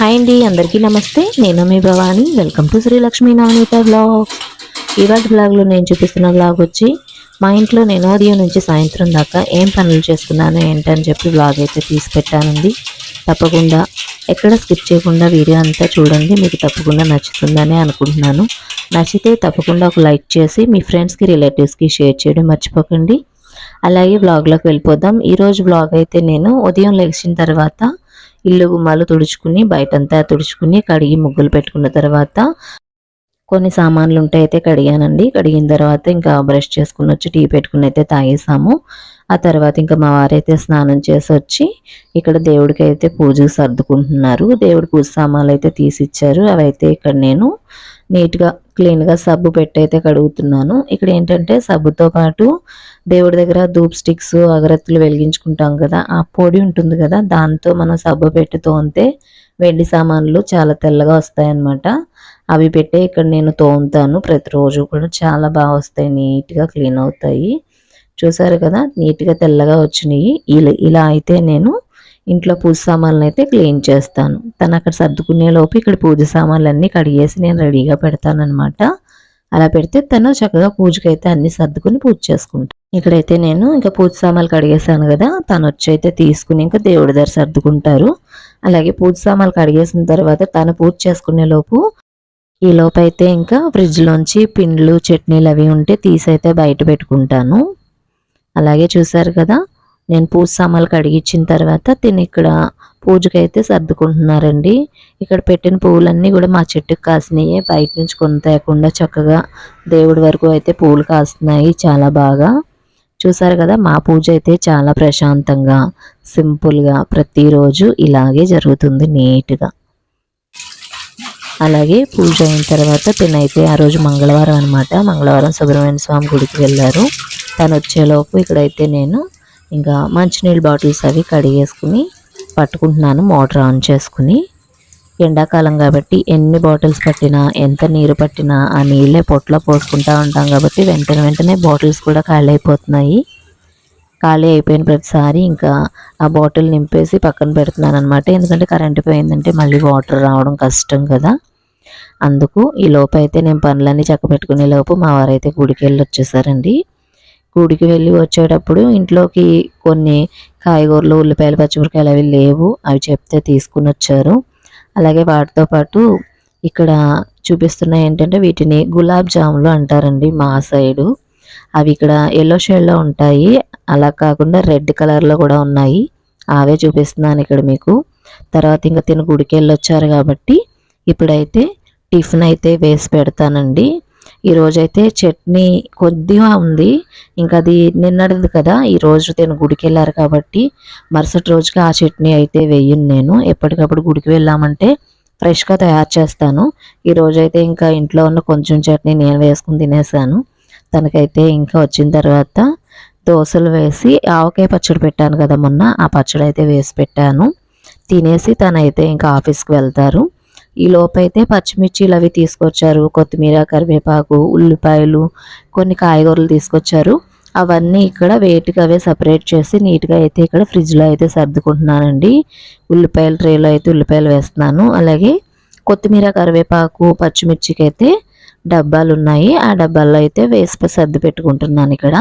Hi అండి అందరికీ నమస్తే. నేను మీ Bhavani. Welcome to Srilakshmi Navaneetha blog ఇవాటి బ్లాగ్లో నేను చూపిస్తున్న బ్లాగ్ వచ్చి మా ఇంట్లో నేను ఉదయం నుంచి సాయంత్రం దాకా ఏం పనులు చేసుకున్నాను ఏంటని చెప్పి బ్లాగ్ అయితే తీసి పెట్టానండి. తప్పకుండా ఎక్కడ స్కిప్ చేయకుండా వీడియో అంతా చూడండి. మీకు తప్పకుండా నచ్చుతుందని అనుకుంటున్నాను. నచ్చితే తప్పకుండా ఒక లైక్ చేసి మీ ఫ్రెండ్స్కి రిలేటివ్స్కి షేర్ చేయడం మర్చిపోకండి. అలాగే బ్లాగ్లోకి వెళ్ళిపోదాం. ఈరోజు బ్లాగ్ అయితే నేను ఉదయం లేచిన తర్వాత ఇల్లు గుమ్మాలు తుడుచుకుని బయటంతా తుడుచుకుని కడిగి ముగ్గులు పెట్టుకున్న తర్వాత కొన్ని సామాన్లు ఉంటే అయితే కడిగానండి. కడిగిన తర్వాత ఇంకా బ్రష్ చేసుకుని వచ్చి టీ పెట్టుకుని అయితే తాగేసాము ఆ తర్వాత ఇంకా మా వారైతే స్నానం చేసి వచ్చి ఇక్కడ దేవుడికి అయితే పూజకు సర్దుకుంటున్నారు. దేవుడి పూజ సామాన్లు అయితే తీసిచ్చారు. అవైతే ఇక్కడ నేను నీట్గా క్లీన్గా సబ్బు పెట్టి అయితే కడుగుతున్నాను. ఇక్కడ ఏంటంటే సబ్బుతో పాటు దేవుడి దగ్గర ధూప్ స్టిక్స్ అగరత్తులు వెలిగించుకుంటాం కదా ఆ పొడి ఉంటుంది కదా దాంతో మనం సబ్బు పెట్టి తోమితే వెండి సామాన్లు చాలా తెల్లగా వస్తాయన్నమాట. అవి పెట్టే ఇక్కడ నేను తోముతాను ప్రతిరోజు కూడా చాలా బాగా వస్తాయి నీట్గా క్లీన్ అవుతాయి. చూసారు కదా నీట్గా తెల్లగా వచ్చినాయి. ఇలా ఇలా అయితే నేను ఇంట్లో పూజ సామాన్లు అయితే క్లీన్ చేస్తాను. తను అక్కడ సర్దుకునే లోపు ఇక్కడ పూజ సామాన్లు అన్నీ కడిగేసి నేను రెడీగా పెడతానమాట అలా పెడితే తను చక్కగా పూజకి అయితే అన్ని సర్దుకుని పూజ చేసుకుంటాను ఇక్కడైతే నేను ఇంకా పూజ సామాన్లు కడిగేసాను కదా తను వచ్చి అయితే తీసుకుని ఇంకా దేవుడి దగ్గర సర్దుకుంటారు. అలాగే పూజ సామాన్లు కడిగేసిన తర్వాత తను పూజ చేసుకునే లోపు ఈ లోపైతే అయితే ఇంకా ఫ్రిడ్జ్లోంచి పిండ్లు చట్నీలు అవి ఉంటే తీసైతే బయట పెట్టుకుంటాను. అలాగే చూసారు కదా నేను పూజ సామాన్లు కడిగిచ్చిన తర్వాత తిని ఇక్కడ పూజకైతే సర్దుకుంటున్నారండి. ఇక్కడ పెట్టిన పువ్వులన్నీ కూడా మా చెట్టుకు కాసినాయి. బయట నుంచి కొనతేయకుండా చక్కగా దేవుడి వరకు అయితే పూలు కాస్తున్నాయి చాలా బాగా. చూసారు కదా మా పూజ అయితే చాలా ప్రశాంతంగా సింపుల్గా ప్రతిరోజు ఇలాగే జరుగుతుంది నీట్గా. అలాగే పూజ అయిన తర్వాత తినైతే ఆ రోజు మంగళవారం అనమాట మంగళవారం సుబ్రహ్మణ్య స్వామి గుడికి వెళ్ళారు. తను వచ్చేలోపు ఇక్కడైతే నేను ఇంకా మంచినీళ్ళ బాటిల్స్ అవి కడిగేసుకుని పట్టుకుంటున్నాను మోటార్ ఆన్ చేసుకుని. ఎండాకాలం కాబట్టి ఎన్ని బాటిల్స్ పట్టినా ఎంత నీరు పట్టినా ఆ నీళ్ళే పొట్లో పోసుకుంటూ ఉంటాం కాబట్టి వెంటనే వెంటనే బాటిల్స్ కూడా ఖాళీ అయిపోతున్నాయి ఖాళీ అయిపోయిన ప్రతిసారి ఇంకా ఆ బాటిల్ నింపేసి పక్కన పెడుతున్నాను అనమాట ఎందుకంటే కరెంట్ పోయిందంటే మళ్ళీ వాటర్ రావడం కష్టం కదా. అందుకు ఈ లోపు అయితే నేను పనులన్నీ చక్క పెట్టుకునే లోపు మా వారైతే గుడికి వెళ్ళి వచ్చేసారండి గుడికి వెళ్ళి వచ్చేటప్పుడు ఇంట్లోకి కొన్ని కాయగూరలు ఉల్లిపాయలు పచ్చిమిరకాయలు అవి లేవు. అవి చెప్తే తీసుకుని వచ్చారు. అలాగే వాటితో పాటు ఇక్కడ చూపిస్తున్నాయి ఏంటంటే వీటిని గులాబ్ జాములు అంటారండి మా సైడు. అవి ఇక్కడ ఎల్లో షేడ్లో ఉంటాయి. అలా కాకుండా రెడ్ కలర్లో కూడా ఉన్నాయి. అవే చూపిస్తున్నాను ఇక్కడ మీకు. తర్వాత ఇంకా తిని గుడికి వెళ్ళి వచ్చారు కాబట్టి ఇప్పుడైతే టిఫిన్ అయితే వేసి పెడతానండి. ఈరోజైతే చట్నీ కొద్దిగా ఉంది. ఇంకా అది నిన్నటిది కదా ఈరోజు నేను గుడికి వెళ్ళారు కాబట్టి మరుసటి రోజుకి ఆ చట్నీ అయితే వేయను నేను. ఎప్పటికప్పుడు గుడికి వెళ్ళామంటే ఫ్రెష్గా తయారు చేస్తాను. ఈరోజైతే ఇంకా ఇంట్లో ఉన్న కొంచెం చట్నీ నేను వేసుకుని తినేసాను. తనకైతే ఇంకా వచ్చిన తర్వాత దోశలు వేసి ఆవకాయ పచ్చడి పెట్టాను కదా మొన్న ఆ పచ్చడి అయితే వేసి పెట్టాను. తినేసి తనైతే ఇంకా ఆఫీస్కి వెళ్తారు. ఈ లోపైతే పచ్చిమిర్చిలు అవి తీసుకొచ్చారు. కొత్తిమీర కరివేపాకు ఉల్లిపాయలు కొన్ని కాయగూరలు తీసుకొచ్చారు. అవన్నీ ఇక్కడ వేటికి అవే సపరేట్ చేసి నీట్గా అయితే ఇక్కడ ఫ్రిడ్జ్లో అయితే సర్దుకుంటున్నానండి. ఉల్లిపాయల ట్రేలో అయితే ఉల్లిపాయలు వేస్తున్నాను. అలాగే కొత్తిమీర కరివేపాకు పచ్చిమిర్చికి అయితే డబ్బాలు ఉన్నాయి ఆ డబ్బాల్లో అయితే వేసి సర్ది పెట్టుకుంటున్నాను ఇక్కడ.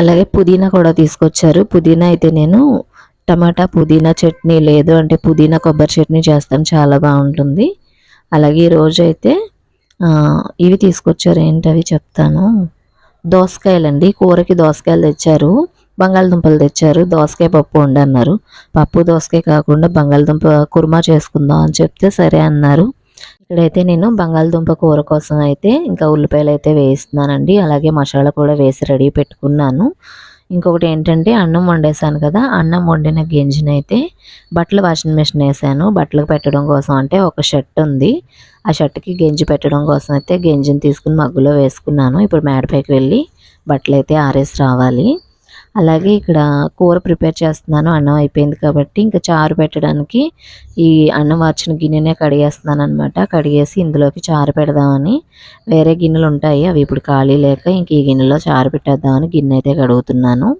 అలాగే పుదీనా కూడా తీసుకొచ్చారు. పుదీనా అయితే నేను టమాటా పుదీనా చట్నీ లేదు అంటే పుదీనా కొబ్బరి చట్నీ చేస్తాను చాలా బాగుంటుంది. అలాగే ఈరోజు అయితే ఇవి తీసుకొచ్చారు ఏంటవి చెప్తాను. దోసకాయలండి కూరకి దోసకాయలు తెచ్చారు బంగాళదుంపలు తెచ్చారు దోసకాయ పప్పు వండి అన్నారు. పప్పు దోసకాయ కాకుండా బంగాళదుంప కుర్మా చేసుకుందాం అని చెప్తే సరే అన్నారు. ఇక్కడైతే నేను బంగాళదుంప కూర కోసం అయితే ఇంకా ఉల్లిపాయలు అయితే వేస్తున్నానండి. అలాగే మసాలా కూడా వేసి రెడీ పెట్టుకున్నాను. ఇంకొకటి ఏంటంటే అన్నం వండేసాను కదా అన్నం వండిన గింజనైతే అయితే బట్టలు వాషింగ్ మిషన్ వేసాను. బట్టలకు పెట్టడం కోసం అంటే ఒక షర్ట్ ఉంది. ఆ షర్ట్కి గెంజి పెట్టడం కోసం అయితే గెంజిని తీసుకుని మగ్గులో వేసుకున్నాను. ఇప్పుడు మేడపైకి వెళ్ళి బట్టలు అయితే ఆరేసి రావాలి. అలాగే ఇక్కడ కూర ప్రిపేర్ చేస్తున్నాను అన్నం అయిపోయింది కాబట్టి ఇంకా చారు పెట్టడానికి ఈ అన్నం వార్చిన గిన్నెనే కడిగేస్తున్నాను అనమాట కడిగేసి ఇందులోకి చారు పెడదామని వేరే గిన్నెలు ఉంటాయి అవి ఇప్పుడు ఖాళీ లేక ఇంక ఈ గిన్నెలో చారు పెట్టేద్దామని గిన్నె అయితే కడుగుతున్నాను.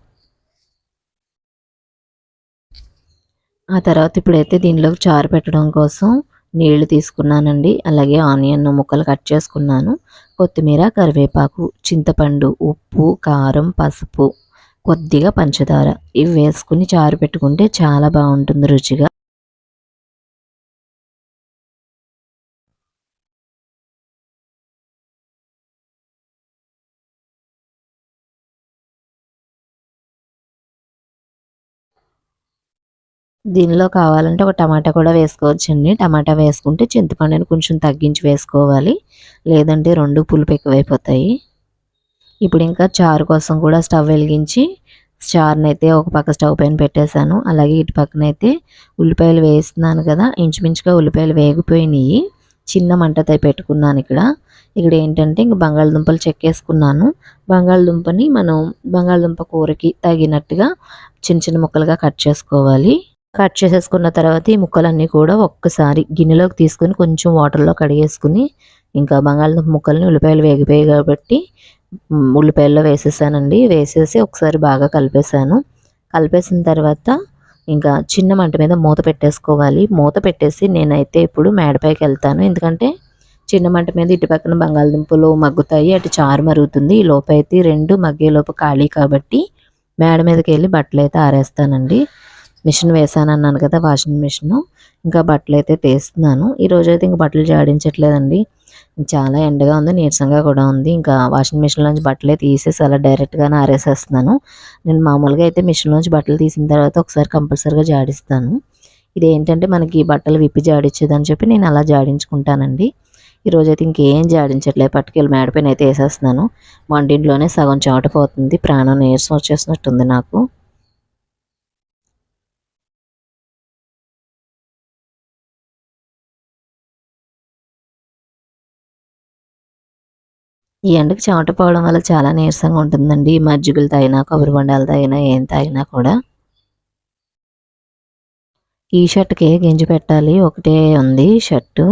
ఆ తర్వాత ఇప్పుడైతే దీనిలోకి చారు పెట్టడం కోసం నీళ్ళు తీసుకున్నానండి. అలాగే ఆనియన్ ముక్కలు కట్ చేసుకున్నాను. కొత్తిమీర కరివేపాకు చింతపండు ఉప్పు కారం పసుపు కొద్దిగా పంచదార. ఇవి వేసుకుని చారు పెట్టుకుంటే చాలా బాగుంటుంది రుచిగా. దీనిలో కావాలంటే ఒక టమాటా కూడా వేసుకోవచ్చండి. టమాటా వేసుకుంటే చింతపండుని కొంచెం తగ్గించి వేసుకోవాలి. లేదంటే రెండు పులుపు ఎక్కువైపోతాయి. ఇప్పుడు ఇంకా చారు కోసం కూడా స్టవ్ వెలిగించి చారుని అయితే ఒక పక్క స్టవ్ పైన పెట్టేశాను. అలాగే ఇటు పక్కన అయితే ఉల్లిపాయలు వేస్తున్నాను కదా ఇంచుమించుగా ఉల్లిపాయలు వేగిపోయినాయి. చిన్న మంటతో పెట్టుకున్నాను ఇక్కడ. ఇక్కడ ఏంటంటే ఇంక బంగాళదుంపలు చెక్కేసుకున్నాను. బంగాళదుంపని మనం బంగాళదుంప కూరకి తగినట్టుగా చిన్న చిన్న ముక్కలుగా కట్ చేసుకోవాలి. కట్ చేసేసుకున్న తర్వాత ఈ ముక్కలన్నీ కూడా ఒక్కసారి గిన్నెలోకి తీసుకుని కొంచెం వాటర్లో కడిగేసుకుని ఇంకా బంగాళదుంప ముక్కల్ని ఉల్లిపాయలు వేగిపోయాయి కాబట్టి ఉల్లిపాయల్లో వేసేసానండి. వేసేసి ఒకసారి బాగా కలిపేసాను కలిపేసిన తర్వాత ఇంకా చిన్న మంట మీద మూత పెట్టేసుకోవాలి. మూత పెట్టేసి నేనైతే ఇప్పుడు మేడపైకి వెళ్తాను. ఎందుకంటే చిన్న మంట మీద ఇటు పక్కన బంగాళదుంపలు మగ్గుతాయి. అటు చారు మరుగుతుంది. ఈ లోపు అయితే రెండు మగ్గేలోపు ఖాళీ కాబట్టి మేడ మీదకి వెళ్ళి బట్టలు అయితే ఆరేస్తానండి. మిషన్ వేసాను అన్నాను కదా వాషింగ్ మిషన్. ఇంకా బట్టలు అయితే తీస్తున్నాను. ఈరోజు అయితే ఇంకా బట్టలు జాడించట్లేదండి. చాలా ఎండగా ఉంది నీరసంగా కూడా ఉంది. ఇంకా వాషింగ్ మిషన్లోంచి బట్టలే తీసేసి అలా డైరెక్ట్గానే ఆరేసేస్తున్నాను. నేను మామూలుగా అయితే మిషన్లోంచి బట్టలు తీసిన తర్వాత ఒకసారి కంపల్సరీగా జాడిస్తాను. ఇది ఏంటంటే మనకి బట్టలు విప్పి జాడించేదని చెప్పి నేను అలా జాడించుకుంటానండి. ఈరోజు అయితే ఇంకేం జాడించట్లేదు. పట్టుకెళ్ళి మేడపైన అయితే వేసేస్తున్నాను. వంటింట్లోనే సగం చోట పోతుంది ప్రాణం నీరసం వచ్చేసినట్టుంది నాకు. ఈ ఎండకు చెమట పోవడం వల్ల చాలా నీరసంగా ఉంటుందండి. మజ్జిగలు తాగినా కొబ్బరి బండాలు తాగినా ఏం తాగినా కూడా. ఈ షర్ట్కి గింజి పెట్టాలి. ఒకటే ఉంది షర్టు.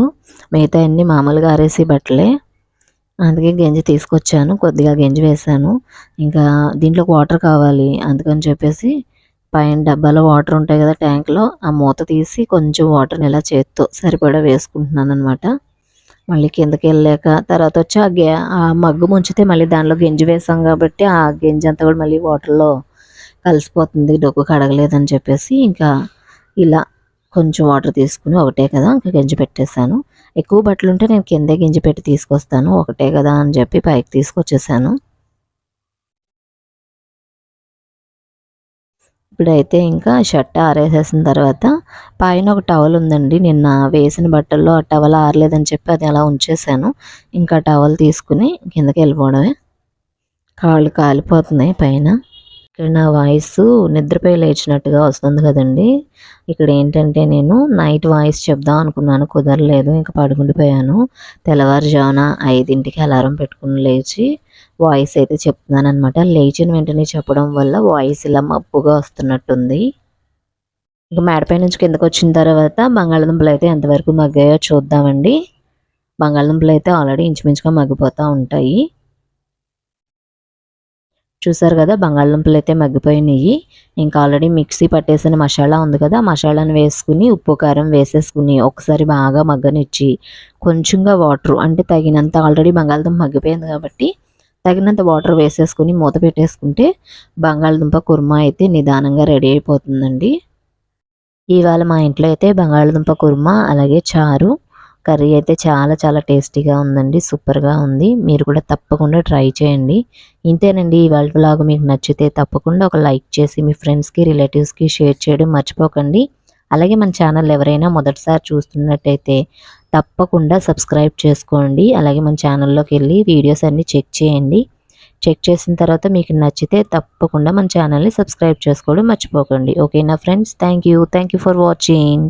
మిగతా అన్ని మామూలుగా ఆరేసి బట్టలే. అందుకే గంజి తీసుకొచ్చాను. కొద్దిగా గంజి వేసాను ఇంకా దీంట్లో వాటర్ కావాలి. అందుకని చెప్పేసి పైన డబ్బాలో వాటర్ ఉంటాయి కదా ట్యాంక్లో ఆ మూత తీసి కొంచెం వాటర్ని ఇలా చేత్తో సరిపడా వేసుకుంటున్నాను అనమాట మళ్ళీ కిందకి వెళ్ళాక తర్వాత వచ్చి ఆ గే ఆ మగ్గు ముంచితే మళ్ళీ దానిలో గింజ వేసాం కాబట్టి ఆ గింజ అంతా కూడా మళ్ళీ వాటర్లో కలిసిపోతుంది. డొక్కు కడగలేదని చెప్పేసి ఇంకా ఇలా కొంచెం వాటర్ తీసుకుని ఒకటే కదా ఇంకా గింజ పెట్టేశాను. ఎక్కువ బట్టలు ఉంటే నేను కిందే గింజ పెట్టి తీసుకొస్తాను. ఒకటే కదా అని చెప్పి పైకి తీసుకొచ్చేసాను ఇప్పుడైతే ఇంకా షర్ట్ ఆరేసేసిన తర్వాత పైన ఒక టవల్ ఉందండి. నిన్న వేసిన బట్టల్లో ఆ టవల్ ఆరలేదని చెప్పి అది అలా ఉంచేసాను. ఇంకా టవల్ తీసుకుని కిందకి వెళ్ళిపోవడమే. కాళ్ళు కాలిపోతున్నాయి పైన. ఇక్కడ నా వాయిస్ నిద్రపోయి లేచినట్టుగా వస్తుంది కదండి. ఇక్కడ ఏంటంటే నేను నైట్ వాయిస్ చెప్దాం అనుకున్నాను కుదరలేదు ఇంకా పడుకుండిపోయాను తెల్లవారుజామున ఐదింటికి అలారం పెట్టుకుని లేచి వాయిస్ అయితే చెప్తున్నాను అనమాట లేచిన వెంటనే చెప్పడం వల్ల వాయిస్ ఇలా మబ్బుగా వస్తున్నట్టుంది. ఇంకా మేడపై నుంచి కిందకు వచ్చిన తర్వాత బంగాళదుంపలు అయితే ఎంతవరకు మగ్గాయో చూద్దామండి. బంగాళదుంపలు అయితే ఆల్రెడీ ఇంచుమించుగా మగ్గిపోతూ ఉంటాయి. చూసారు కదా బంగాళదుంపలు అయితే మగ్గిపోయినాయి. ఇంకా ఆల్రెడీ మిక్సీ పట్టేసిన మసాలా ఉంది కదా మసాలాను వేసుకుని ఉప్పు కారం వేసేసుకుని ఒకసారి బాగా మగ్గనిచ్చి కొంచెంగా వాటర్ అంటే తగినంత ఆల్రెడీ బంగాళదుంప మగ్గిపోయింది కాబట్టి తగినంత వాటర్ వేసేసుకుని మూత పెట్టేసుకుంటే బంగాళదుంప కుర్మా అయితే నిదానంగా రెడీ అయిపోతుందండి. ఇవాళ మా ఇంట్లో అయితే బంగాళదుంప కుర్మా అలాగే చారు కర్రీ అయితే చాలా చాలా టేస్టీగా ఉందండి. సూపర్గా ఉంది. మీరు కూడా తప్పకుండా ట్రై చేయండి. ఇంతేనండి. ఇవాళ బ్లాగ్ మీకు నచ్చితే తప్పకుండా ఒక లైక్ చేసి మీ ఫ్రెండ్స్కి రిలేటివ్స్కి షేర్ చేయడం మర్చిపోకండి. అలాగే మన ఛానల్ ఎవరైనా మొదటిసారి చూస్తున్నట్టయితే తప్పకుండా సబ్స్క్రైబ్ చేసుకోండి. అలాగే మన ఛానల్లోకి వెళ్ళి వీడియోస్ అన్నీ చెక్ చేయండి. చెక్ చేసిన తర్వాత మీకు నచ్చితే తప్పకుండా మన ఛానల్ని సబ్స్క్రైబ్ చేసుకోవడం మర్చిపోకండి. ఓకేనా friends? Thank you. Thank you for watching.